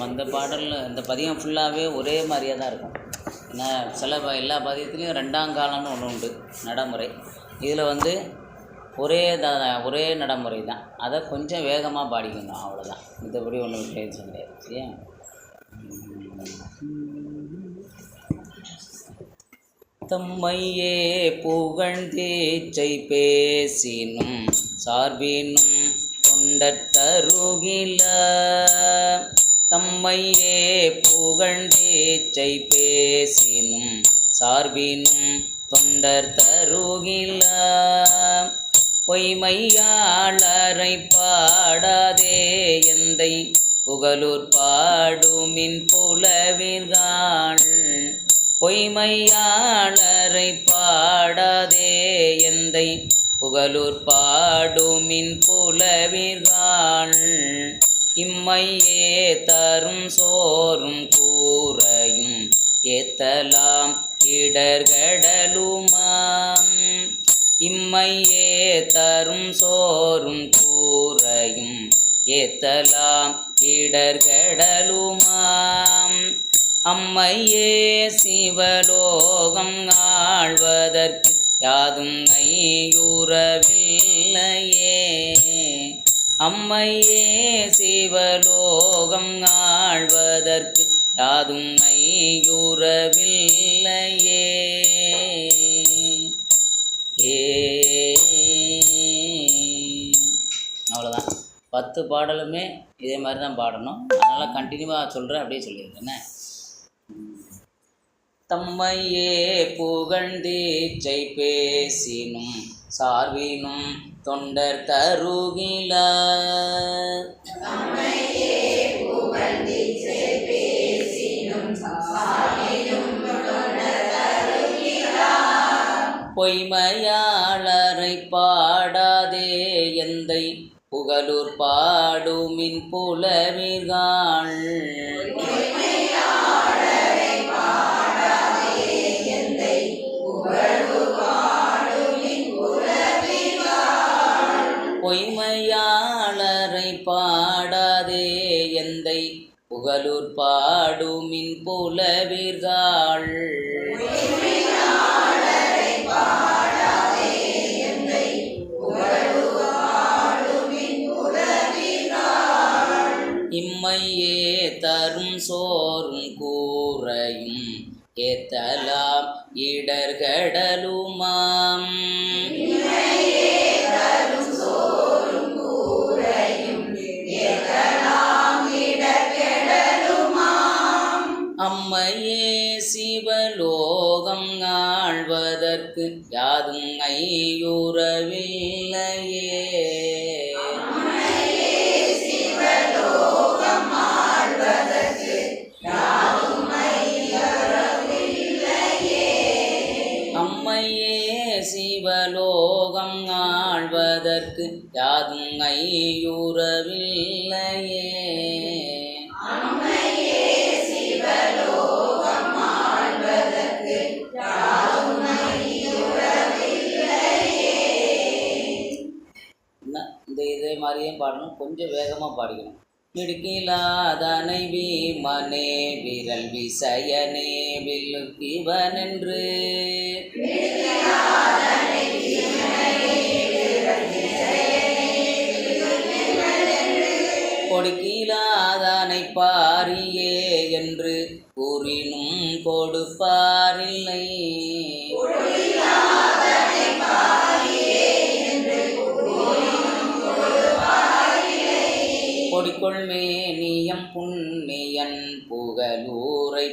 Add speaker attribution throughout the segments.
Speaker 1: நம்ம இந்த பாடலில் இந்த பதியம் ஃபுல்லாகவே ஒரே மாதிரியாக தான் இருக்கும். ஏன்னா சில ப- எல்லா பதியத்துலேயும் ரெண்டாம் காலம்னு ஒன்று உண்டு நடைமுறை. இதில் வந்து ஒரே த ஒரே நடைமுறை தான். அதை கொஞ்சம் வேகமாக பாடிக்கணும் அவ்வளோதான் மற்றபடி ஒன்றும் வித்தியாசம் கிடையாது சரியா? தம்மையே புகழ்ந்தேச்சை பேசினும் சார்பினும் கொண்டருகில தம்மையே புகழ்ந்தேச்சை பேசினும் சார்பினும் தொண்டர் தருகில. பொய்மையாளரை பாடாதே எந்தை புகழூர் பாடுமின் புலவிர்காள் பொய்மையாளரை பாடாதே எந்தை புகழூர் பாடுமின் புலவிர்காள் இம்மையே தரும் சோறும் கூறையும் ஏத்தலாம் இடர்கடலுமாம். இம்மையே தரும் சோறும் கூறையும் ஏத்தலாம் இடர்கடலுமாம். அம்மையே சிவலோகம் ஆழ்வதற்கு யாதும் ஐயுறவில்லையே அம்மையே சிவலோகம் ஆழ்வதற்கு யாதும் ஐயுறவில்லையே. ஏ. அவ்வளோதான் பத்து பாடலுமே இதே மாதிரி தான் பாடணும். அதனால் கண்டினியூவாக சொல்கிறேன் அப்படியே சொல்லிடுறேன் என்ன? தம்மையே புகழ்ந்தீச்சை பேசினும் சார்வினும் தொண்டர் தருகில. பொய்மையாளரை பாடாதே எந்தை புகழூர் பாடுமின் புலவிகாள் பாடூர் பாடுமின் புலவிர்காள் இம்மையே தரும் சோறும் கூறையும் ஏத்தலாம் இடர்கடலுமாம். அதற்கு யாதும் ஐயூறவில்லையே. அம்மையே சிவலோகம் ஆழ்வதற்கு யாதும் ஐயூறவில்லையே. இதே பாடணும். கொஞ்சம் வேகமாக பாடிக்கணும். இடுக்கிலாதனை வீமனே விரல் விசயனே வில்லுக்கிவனென்று. பொடிக்குள் மேனியம் புண்ணியன் புகழூரை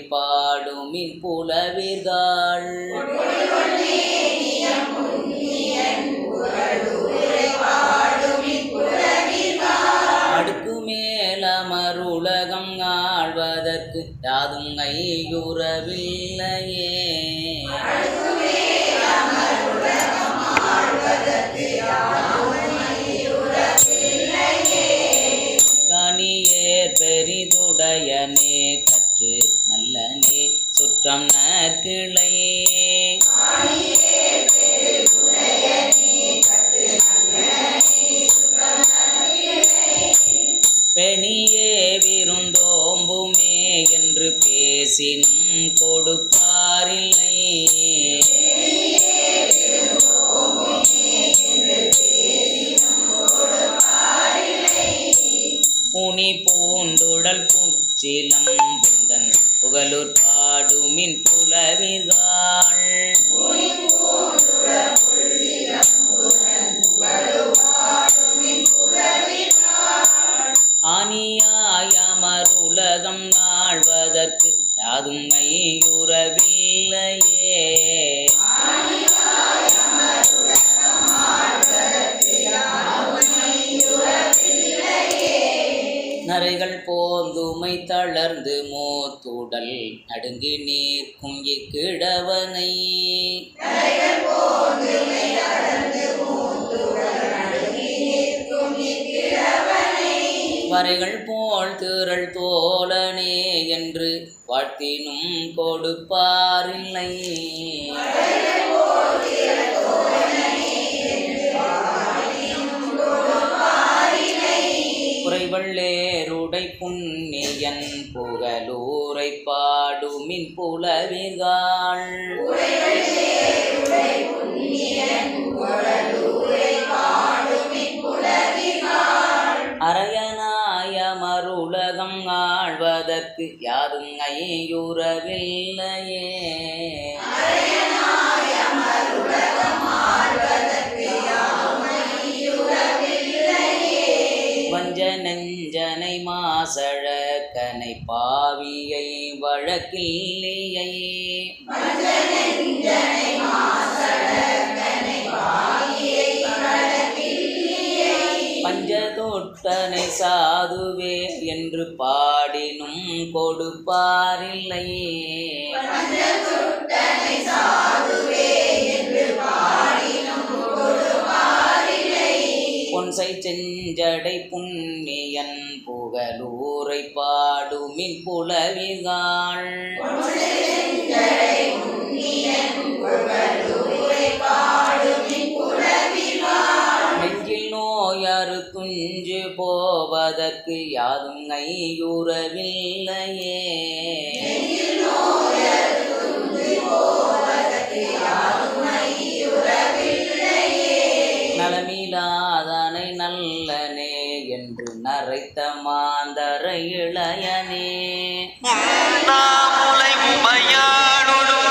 Speaker 1: பாடுமின் புலவிர்காள். அடுக்கு மேலமருலகம் ஆழ்வதற்கு யாதும் ஐயுறவில்லையே பூச்சிலம் புந்தன் புகழூர் பாடுமின் புலவிகாள் ஆனியாயமருலகம் ஆழ்வதற்கு யாதும் மையுறவில்லையே உம்மை தளர்ந்து மோத்துடல் நடுங்கி நீர்க்கும் இக்கிடவனை. வரைகள் போல் திரள் தோழனே என்று வாழ்த்தினும் கொடுப்பாரில்லை. குறைவள்ளே குறைவள்ளேருடை புண்ணியன் புகழூரை பாடுமின் புலவிகாள் அரையனாயமருலகம் ஆழ்வதற்கு யாரும் ஐயுறவில்லையே. வழக்கில்லையை பஞ்சதொட்டனை சாதுவே என்று பாடினும் கொடுப்பாரில்லையே. பொன்சை செஞ்சடை புண்ணியன் புகழூரை பூமின் புலவிகாள். நெஞ்சில் நோயாறு துஞ்சு போவதற்கு யாதும் ஐயுறவில்லையே என்று நரைத்த மாந்தர இளையனே.
Speaker 2: உண்ணாமுலை உமையாளுடும்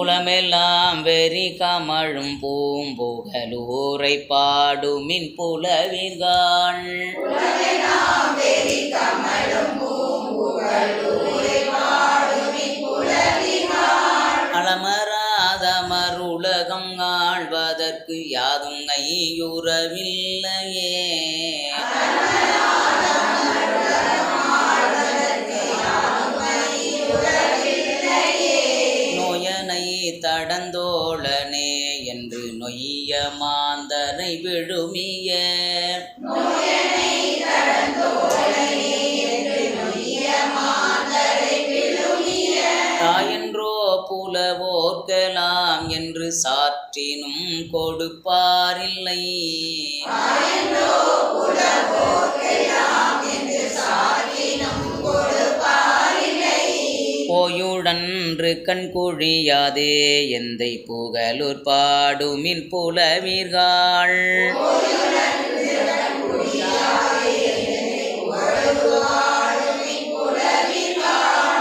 Speaker 1: புலமெல்லாம் வெறி கமழும் பூம்புகலூரை பாடுமின் புலவிகாள் அளமராத மருலகம் ஆழ்வதற்கு யாதும் ஐயுறவில்லையே நோயனை விழுமிய தாயன்றோ புலவோர்க்கலாம் என்று சாற்றினும் கொடுப்பாரில்லை. போயுடன்று கண் குழியாதே எந்தை புகழூர் பாடுமின் புலவீர்கள்.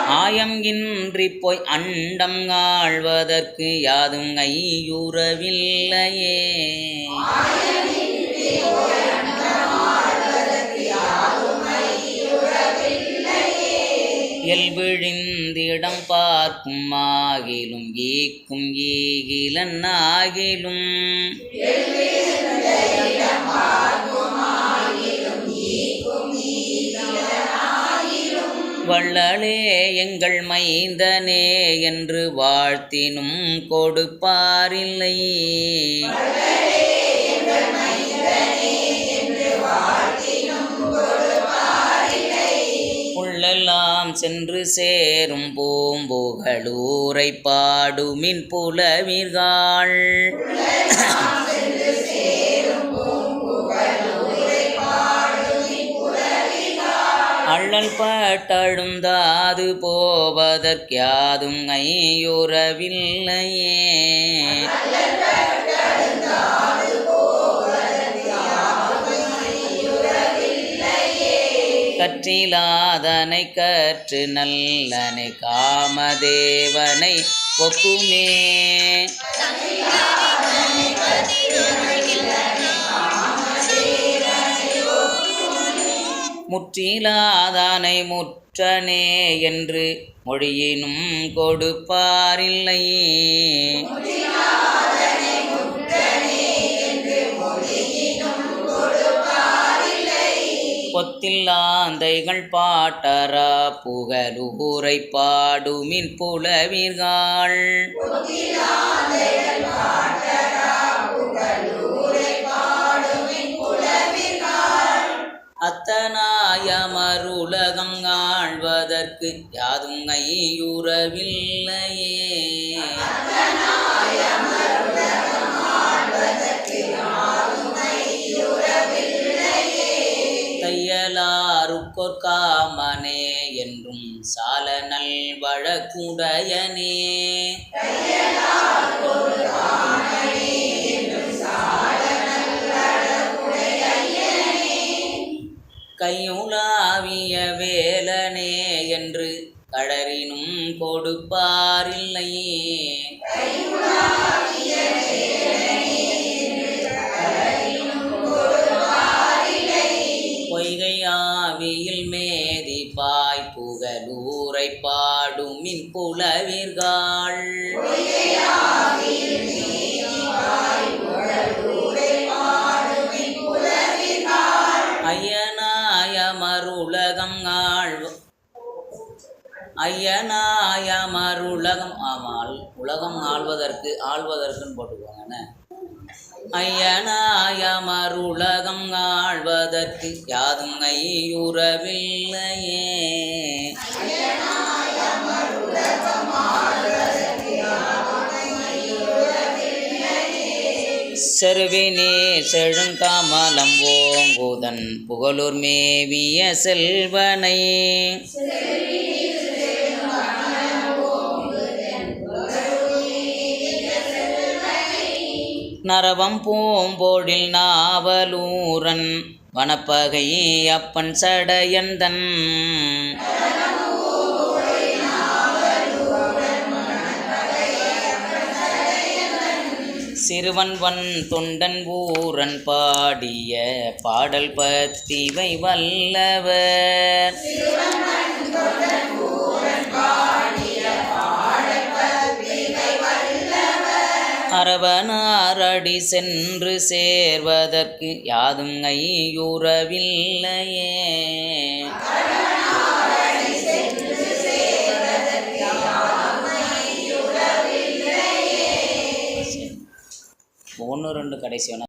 Speaker 1: ஆயம் இன்றி போய் அண்டம் ஆழ்வதற்கு யாதும் ஐயுறவில்லையே. எல்விழிந்திடம் பார்க்கும் ஆகிலும் ஈக்கும் ஈகிலன் ஆகிலும். வள்ளலே எங்கள் மைந்தனே என்று வாழ்த்தினும் கொடுப்பாரில்லை. சென்று சேரும் பூம்புகளூரை பாடுமின் புலவீர்கள். அள்ளல் பட்டழுந்தாது போவதற்காதும் ஐயுறவில்லையே. கற்றிலாதனை கற்று நல்லனை காமதேவனை ஒக்குமே முற்றிலாதானை முற்றனே என்று மொழியினும் கொடுப்பாரில்லை. பொத்தில்லாந்தைகள் பாட்டரா புகழூரை பாடுமின் புலவீர்கள். அத்தனாயமருலகம் ஆழ்வதற்கு யாதும் ஐயுறவில்லையே என்றும் சால நல் வழக்குடையனே. கையுலாவிய வேலனே என்று கடறினும் கொடுப்பாரில்லையே புகழூரை பாடுமின் புலவீர்கள். ஐயனாயமருலகம் ஆழ்வ ஐயனாயமருலகம் ஆமால் உலகம் ஆள்வதற்கு ஆள்வதற்குன்னு போட்டுக்கோங்கண்ணே ஐயனாயமருலகம் ஆழ்வதற்கு யாதும் ஐயுறவில்லையே. செருவினே செழுங்காமலம் ஓங்குதன் புகழூர் மேவிய செல்வனை. நரவம் பூம்போடில் நாவலூரன் வனப்பகை அப்பன் சடையந்தன். சிறுவன்வன் தொண்டன் ஊரன் பாடிய பாடல் பத்திவை வல்லவர். அரவனாரடி சென்று சேர்வதற்கு யாதும் ஐயுறவில்லையே. ஒன்று ரெண்டு கடைசி வேணா.